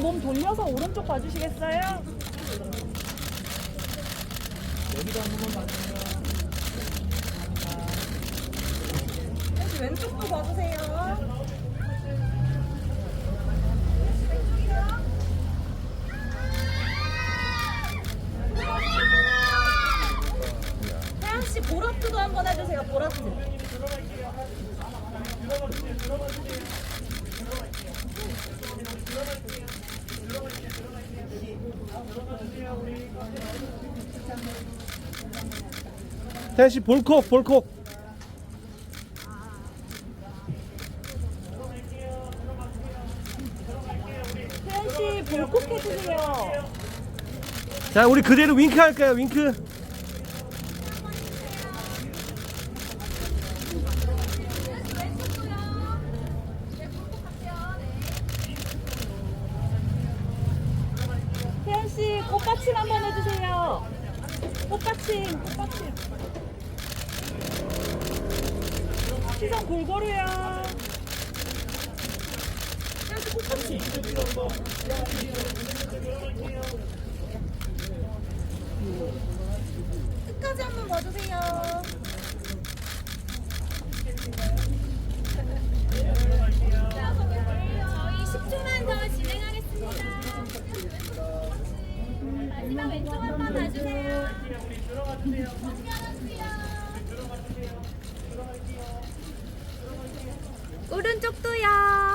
몸 돌려서 오른쪽 봐주시겠어요? 여기도 한 번만 봐주세요. 혜지 왼쪽도 봐주세요. 보라트도 한번 해주세요. 보라트. 태 연씨 볼콕 볼콕. 혜연 씨 볼콕 해주세요. 자 우리 그대로 윙크 할까요 윙크? 씨 꽃받침 한번 해주세요. 꽃받침, 꽃받침. 시선 꽃받침. 끝까지 한번 봐주세요. 오른쪽도요.